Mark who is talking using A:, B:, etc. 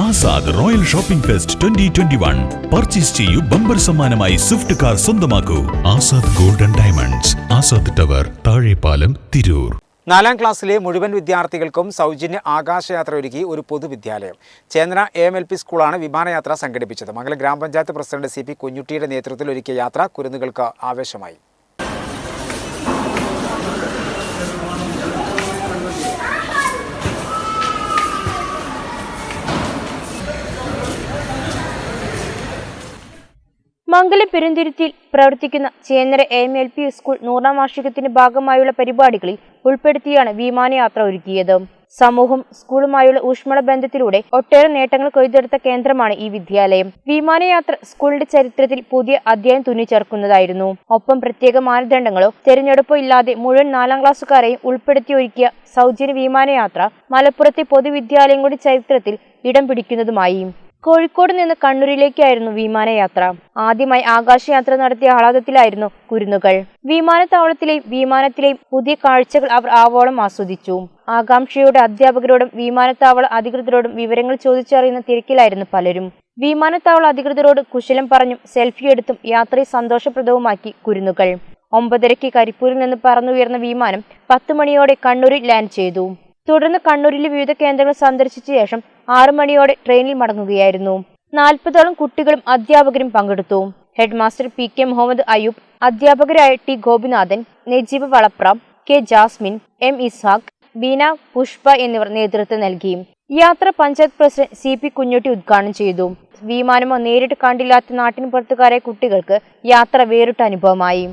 A: Azad royal shopping fest twenty twenty one. Purchase ചെയ്യൂ bumper സമ്മാനമായി Swift car സ്വന്തമാക്കൂ. Azad golden diamonds Azad tower Thazhepalam Tirur.
B: നാലാം ക്ലാസ്സിലെ മുഴുവൻ വിദ്യാർത്ഥികൾക്കും സൗജന്യ ആകാശയാത്ര ഒരുക്കി ഒരു പൊതുവിദ്യാലയം Chendra A M L P സ്കൂളാണ് വിമാനയാത്ര സംഘടിപ്പിച്ചത്. മംഗലം ഗ്രാമപഞ്ചായത്ത് പ്രസിഡന്റ് സി പി കുഞ്ഞുട്ടിയുടെ നേതൃത്വത്തിൽ ഒരുക്കിയ യാത്ര കുരുന്നുകൾക്ക് ആവേശമായി.
C: മംഗലം പെരുന്തിരുത്തിയിൽ പ്രവർത്തിക്കുന്ന Chennara A L P school നൂറാം വാർഷികത്തിന്റെ ഭാഗമായുള്ള പരിപാടികളിൽ ഉൾപ്പെടുത്തിയാണ് വിമാനയാത്ര ഒരുക്കിയത്. സമൂഹം സ്കൂളുമായുള്ള ഊഷ്മള ബന്ധത്തിലൂടെ ഒട്ടേറെ നേട്ടങ്ങൾ കൊയ്തെടുത്ത കേന്ദ്രമാണ് ഈ വിദ്യാലയം. വിമാനയാത്ര സ്കൂളിന്റെ ചരിത്രത്തിൽ പുതിയ അധ്യായം തുന്നിച്ചേർക്കുന്നതായിരുന്നു. ഒപ്പം പ്രത്യേക മാനദണ്ഡങ്ങളോ തെരഞ്ഞെടുപ്പോ ഇല്ലാതെ മുഴുവൻ നാലാം ക്ലാസ്സുകാരെയും ഉൾപ്പെടുത്തി ഒരുക്കിയ സൗജന്യ വിമാനയാത്ര മലപ്പുറത്തെ പൊതുവിദ്യാലയങ്ങളുടെ ചരിത്രത്തിൽ ഇടം പിടിക്കുന്നതുമായി. കോഴിക്കോട് നിന്ന് കണ്ണൂരിലേക്കായിരുന്നു വിമാനയാത്ര. ആദ്യമായി ആകാശയാത്ര നടത്തിയ ആഹ്ലാദത്തിലായിരുന്നു കുരുന്നുകൾ. വിമാനത്താവളത്തിലെയും വിമാനത്തിലെയും പുതിയ കാഴ്ചകൾ അവർ ആവോളം ആസ്വദിച്ചു. ആകാംക്ഷയോടെ അധ്യാപകരോടും വിമാനത്താവള അധികൃതരോടും വിവരങ്ങൾ ചോദിച്ചറിയുന്ന തിരക്കിലായിരുന്നു പലരും. വിമാനത്താവള അധികൃതരോട് കുശലം പറഞ്ഞും സെൽഫി എടുത്തും യാത്രയെ സന്തോഷപ്രദവുമാക്കി കുരുന്നുകൾ. ഒമ്പതരയ്ക്ക് കരിപ്പൂരിൽ നിന്ന് പറന്നുയർന്ന വിമാനം പത്ത് മണിയോടെ കണ്ണൂരിൽ ലാൻഡ് ചെയ്തു. തുടർന്ന് കണ്ണൂരിലെ വിവിധ കേന്ദ്രങ്ങൾ സന്ദർശിച്ച ശേഷം ആറു മണിയോടെ ട്രെയിനിൽ മടങ്ങുകയായിരുന്നു. നാൽപ്പതോളം കുട്ടികളും അധ്യാപകരും പങ്കെടുത്തു. Head master P K Muhammad Ayyub അധ്യാപകരായ T Gopinathan Najeeb Valapram K Jasmin M Isaq Beena Pushpa എന്നിവർ നേതൃത്വം നൽകി. യാത്ര panchayat president C P Kunhutty ഉദ്ഘാടനം ചെയ്തു. വിമാനമോ നേരിട്ട് കണ്ടില്ലാത്ത നാട്ടിൻ പുറത്തുകാരായ കുട്ടികൾക്ക് യാത്ര വേറിട്ട അനുഭവമായി.